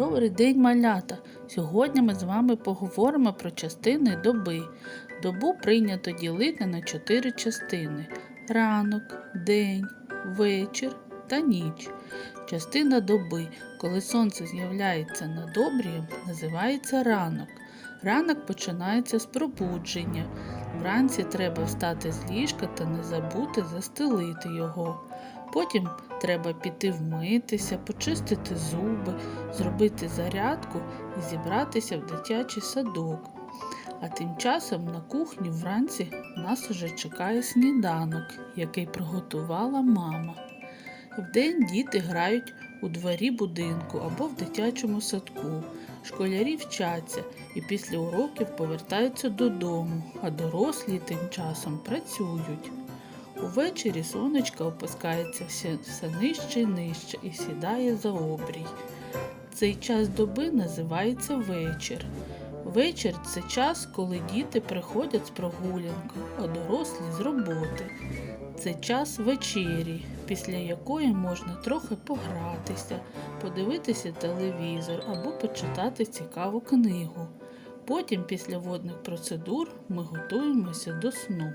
Добрий день, малята! Сьогодні ми з вами поговоримо про частини доби. Добу прийнято ділити на чотири частини: ранок, день, вечір та ніч. Частина доби, коли сонце з'являється над обрієм, називається ранок. Ранок починається з пробудження. Вранці треба встати з ліжка та не забути застелити його. Потім треба піти вмитися, почистити зуби, зробити зарядку і зібратися в дитячий садок. А тим часом на кухні вранці нас уже чекає сніданок, який приготувала мама. Вдень діти грають у дворі будинку або в дитячому садку. Школярі вчаться і після уроків повертаються додому, а дорослі тим часом працюють. Увечері сонечко опускається все, нижче і нижче і сідає за обрій. Цей час доби називається вечір. Вечір це час, коли діти приходять з прогулянки, а дорослі з роботи. Це час вечері, після якої можна трохи погратися, подивитися телевізор або почитати цікаву книгу. Потім, після водних процедур, ми готуємося до сну.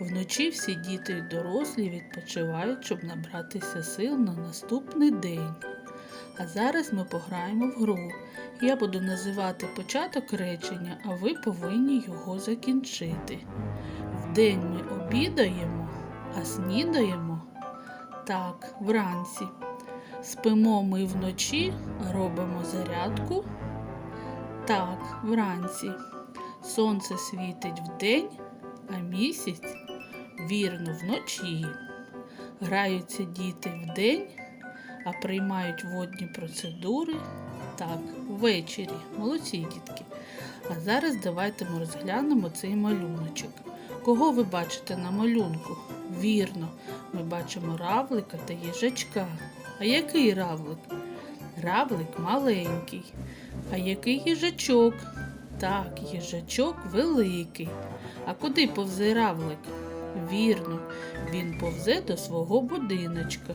Вночі всі діти й дорослі відпочивають, щоб набратися сил на наступний день. А зараз ми пограємо в гру. Я буду називати початок речення, а ви повинні його закінчити. Вдень ми обідаємо, а снідаємо так, вранці. Спимо ми вночі, робимо зарядку. Так, вранці. Сонце світить вдень, а місяць вірно вночі. Граються діти вдень, а приймають водні процедури так, ввечері. Молодці дітки. А зараз давайте ми розглянемо цей малюночок. Кого ви бачите на малюнку? Вірно, ми бачимо равлика та їжачка. А який равлик? Равлик маленький. А який їжачок? Так, їжачок великий. А куди повзе равлик? Вірно, він повзе до свого будиночка.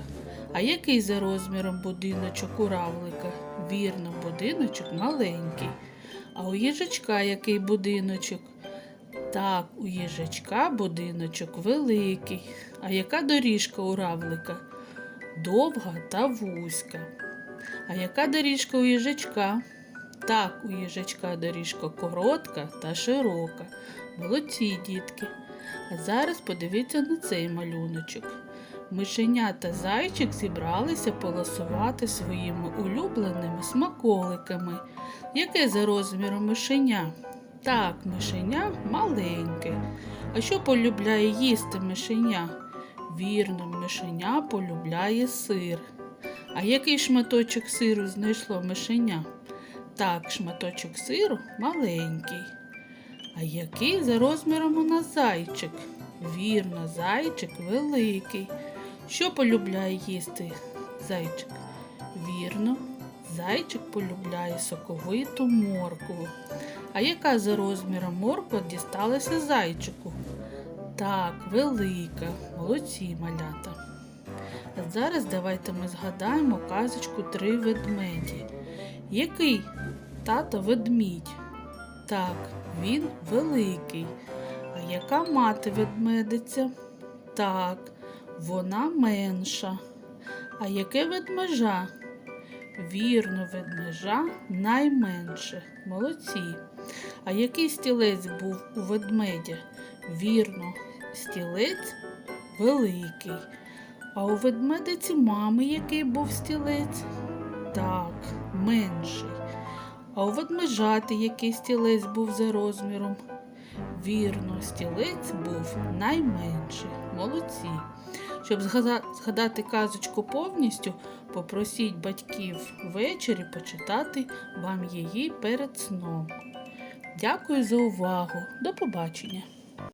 А який за розміром будиночок у равлика? Вірно, будиночок маленький. А у їжачка який будиночок? Так, у їжачка будиночок великий. А яка доріжка у равлика? Довга та вузька. А яка доріжка у їжачка? Так, у їжачка доріжка коротка та широка. Молодці, дітки. А зараз подивіться на цей малюночок. Мишеня та зайчик зібралися полосувати своїми улюбленими смаколиками. Яке за розміром мишеня? Так, мишеня маленьке. А що полюбляє їсти мишеня? Вірно, мишеня полюбляє сир. А який шматочок сиру знайшло мишеня? Так, шматочок сиру маленький. А який за розміром у нас зайчик? Вірно, зайчик великий. Що полюбляє їсти зайчик? Вірно, зайчик полюбляє соковиту моркву. А яка за розміром морква дісталася зайчику? Так, велика, молодці малята. А зараз давайте ми згадаємо казочку три ведмеді. Який тато ведмідь? Так, він великий. А яка мати ведмедиця? Так, вона менша. А яке ведмежа? Вірно, ведмежа найменше. Молодці. А який стілець був у ведмедя? Вірно, стілець великий. А у ведмедиці мами який був стілець? Так, менший. А у ведмежати який стілець був за розміром? Вірно, стілець був найменший. Молодці. Щоб згадати казочку повністю, попросіть батьків ввечері почитати вам її перед сном. Дякую за увагу. До побачення!